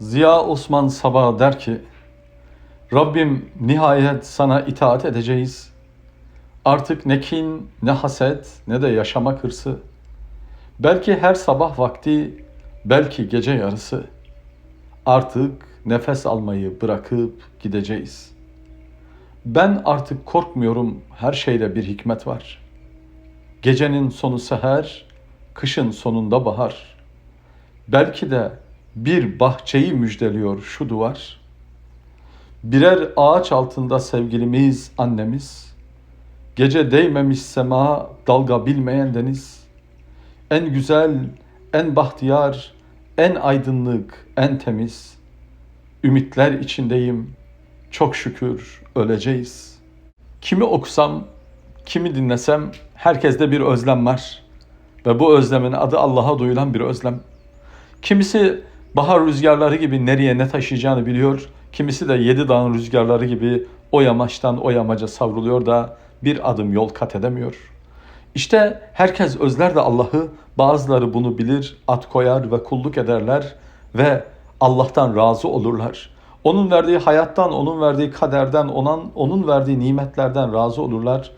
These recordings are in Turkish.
Ziya Osman Sabah der ki, Rabbim nihayet sana itaat edeceğiz. Artık ne kin, ne haset, ne de yaşamak hırsı. Belki her sabah vakti, belki gece yarısı. Artık nefes almayı bırakıp gideceğiz. Ben artık korkmuyorum, her şeyde bir hikmet var. Gecenin sonu seher, kışın sonunda bahar. Belki de bir bahçeyi müjdeliyor şu duvar. Birer ağaç altında sevgilimiz, annemiz. Gece değmemiş sema, dalga bilmeyen deniz. En güzel, en bahtiyar, en aydınlık, en temiz. Ümitler içindeyim. Çok şükür öleceğiz. Kimi okusam, kimi dinlesem herkeste bir özlem var. Ve bu özlemin adı Allah'a duyulan bir özlem. Kimisi bahar rüzgarları gibi nereye ne taşıyacağını biliyor. Kimisi de yedi dağın rüzgarları gibi o yamaçtan o yamaca savruluyor da bir adım yol kat edemiyor. İşte herkes özler de Allah'ı, bazıları bunu bilir, at koyar ve kulluk ederler ve Allah'tan razı olurlar. Onun verdiği hayattan, onun verdiği kaderden, onun, onun verdiği nimetlerden razı olurlar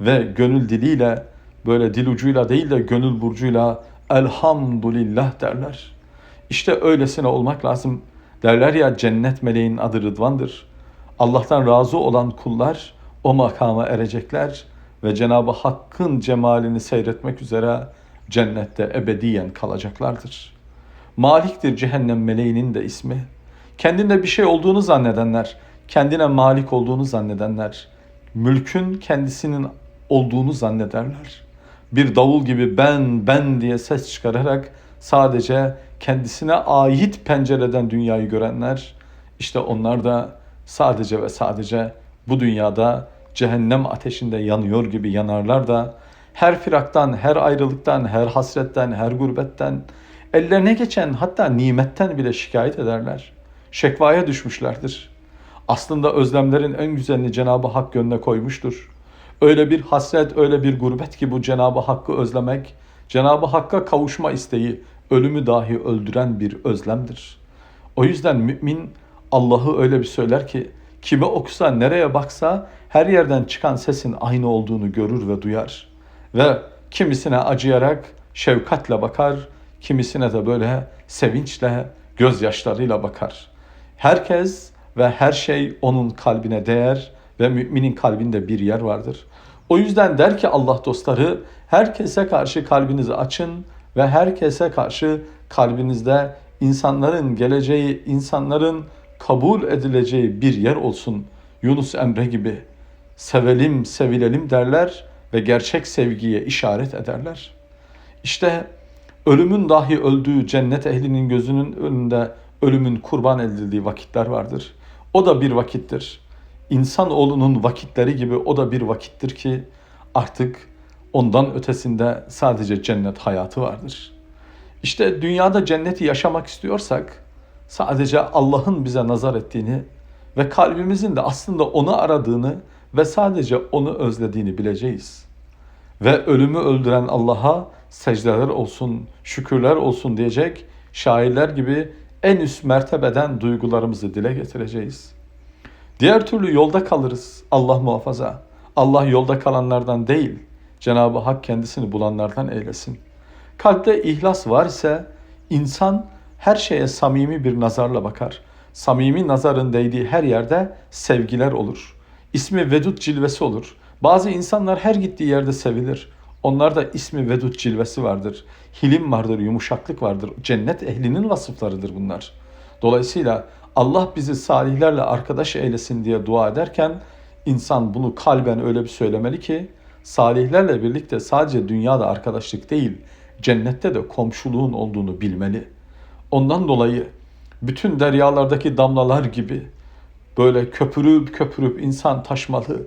ve gönül diliyle, böyle dil ucuyla değil de gönül burcuyla elhamdülillah derler. İşte öylesine olmak lazım. Derler ya cennet meleğinin adı Rıdvan'dır. Allah'tan razı olan kullar o makama erecekler ve Cenab-ı Hakk'ın cemalini seyretmek üzere cennette ebediyen kalacaklardır. Malik'tir cehennem meleğinin de ismi. Kendinde bir şey olduğunu zannedenler, kendine malik olduğunu zannedenler, mülkün kendisinin olduğunu zannederler. Bir davul gibi ben ben diye ses çıkararak sadece kendisine ait pencereden dünyayı görenler, işte onlar da sadece ve sadece bu dünyada cehennem ateşinde yanıyor gibi yanarlar da her firaktan, her ayrılıktan, her hasretten, her gurbetten, ellerine geçen hatta nimetten bile şikayet ederler. Şekvaya düşmüşlerdir. Aslında özlemlerin en güzelini Cenab-ı Hak gönlüne koymuştur. Öyle bir hasret, öyle bir gurbet ki bu Cenab-ı Hakk'ı özlemek, Cenab-ı Hakk'a kavuşma isteği ölümü dahi öldüren bir özlemdir. O yüzden mümin Allah'ı öyle bir söyler ki kime okusa, nereye baksa her yerden çıkan sesin aynı olduğunu görür ve duyar. Ve kimisine acıyarak şefkatle bakar, kimisine de böyle sevinçle, gözyaşlarıyla bakar. Herkes ve her şey onun kalbine değer ve müminin kalbinde bir yer vardır. O yüzden der ki Allah dostları herkese karşı kalbinizi açın ve herkese karşı kalbinizde insanların geleceği, insanların kabul edileceği bir yer olsun. Yunus Emre gibi sevelim, sevilelim derler ve gerçek sevgiye işaret ederler. İşte ölümün dahi öldüğü cennet ehlinin gözünün önünde ölümün kurban edildiği vakitler vardır. O da bir vakittir. İnsanoğlunun vakitleri gibi o da bir vakittir ki artık ondan ötesinde sadece cennet hayatı vardır. İşte dünyada cenneti yaşamak istiyorsak sadece Allah'ın bize nazar ettiğini ve kalbimizin de aslında onu aradığını ve sadece onu özlediğini bileceğiz. Ve ölümü öldüren Allah'a secdeler olsun, şükürler olsun diyecek şairler gibi en üst mertebeden duygularımızı dile getireceğiz. Diğer türlü yolda kalırız. Allah muhafaza. Allah yolda kalanlardan değil, Cenab-ı Hak kendisini bulanlardan eylesin. Kalpte ihlas var ise insan her şeye samimi bir nazarla bakar. Samimi nazarın değdiği her yerde sevgiler olur. İsmi Vedud cilvesi olur. Bazı insanlar her gittiği yerde sevilir. Onlarda ismi Vedud cilvesi vardır. Hilim vardır, yumuşaklık vardır. Cennet ehlinin vasıflarıdır bunlar. Dolayısıyla Allah bizi salihlerle arkadaş eylesin diye dua ederken insan bunu kalben öyle bir söylemeli ki salihlerle birlikte sadece dünyada arkadaşlık değil, cennette de komşuluğun olduğunu bilmeli. Ondan dolayı bütün deryalardaki damlalar gibi böyle köpürüp köpürüp insan taşmalı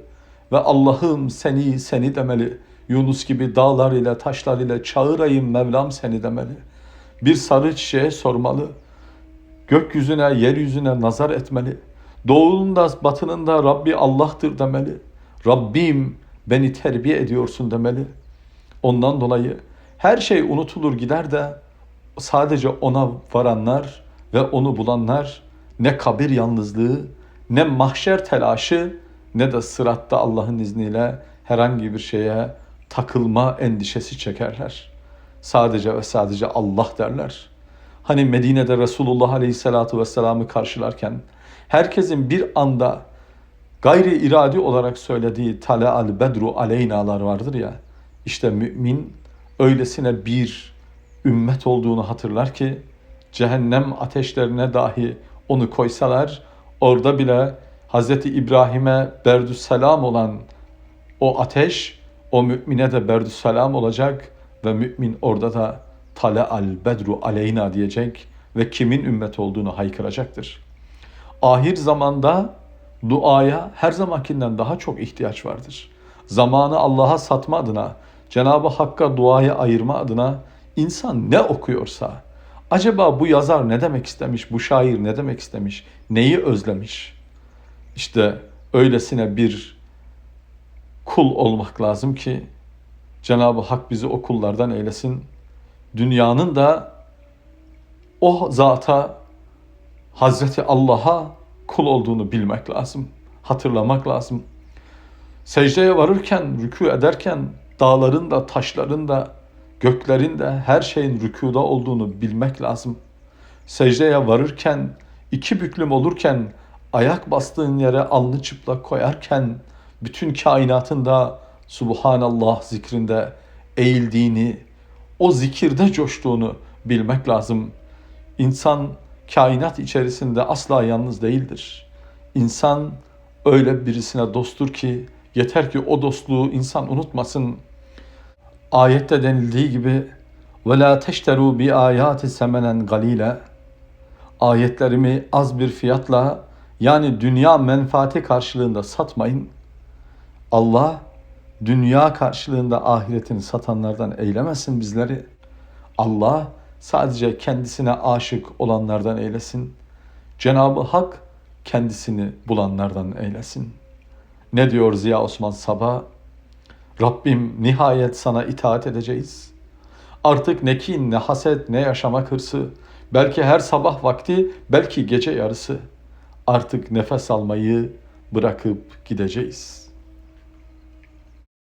ve Allah'ım seni seni demeli. Yunus gibi dağlar ile taşlar ile çağırayım Mevlam seni demeli. Bir sarı çiçeğe sormalı. Gökyüzüne, yeryüzüne nazar etmeli. Doğunun da batının da Rabbi Allah'tır demeli. Rabbim beni terbiye ediyorsun demeli. Ondan dolayı her şey unutulur gider de sadece ona varanlar ve onu bulanlar ne kabir yalnızlığı, ne mahşer telaşı, ne de sıratta Allah'ın izniyle herhangi bir şeye takılma endişesi çekerler. Sadece ve sadece Allah derler. Hani Medine'de Resulullah Aleyhisselatü Vesselam'ı karşılarken herkesin bir anda gayri iradi olarak söylediği tale al bedru aleynalar vardır ya. İşte mümin öylesine bir ümmet olduğunu hatırlar ki cehennem ateşlerine dahi onu koysalar orada bile Hz. İbrahim'e berdü selam olan o ateş o mümine de berdü selam olacak ve mümin orada da tale al bedru aleyna diyecek ve kimin ümmet olduğunu haykıracaktır. Ahir zamanda duaya her zamankinden daha çok ihtiyaç vardır. Zamanı Allah'a satma adına, Cenab-ı Hakk'a duaya ayırma adına insan ne okuyorsa, acaba bu yazar ne demek istemiş, bu şair ne demek istemiş, neyi özlemiş? İşte öylesine bir kul olmak lazım ki Cenab-ı Hak bizi o kullardan eylesin. Dünyanın da o zata Hazreti Allah'a kul olduğunu bilmek lazım. Hatırlamak lazım. Secdeye varırken, rükû ederken dağların da, taşların da, göklerin de her şeyin rükuda olduğunu bilmek lazım. Secdeye varırken, iki büklüm olurken, ayak bastığın yere alnı çıplak koyarken, bütün kainatın da Subhanallah zikrinde eğildiğini, o zikirde coştuğunu bilmek lazım. İnsan kainat içerisinde asla yalnız değildir. İnsan öyle birisine dosttur ki yeter ki o dostluğu insan unutmasın. Ayette denildiği gibi ve la teşteru bi ayati semenen galile ayetlerimi az bir fiyatla yani dünya menfaati karşılığında satmayın. Allah dünya karşılığında ahiretini satanlardan eylemesin bizleri. Allah sadece kendisine aşık olanlardan eylesin. Cenab-ı Hak kendisini bulanlardan eylesin. Ne diyor Ziya Osman Sabah? Rabbim nihayet sana itaat edeceğiz. Artık ne kin, ne haset, ne yaşamak hırsı, belki her sabah vakti, belki gece yarısı. Artık nefes almayı bırakıp gideceğiz.''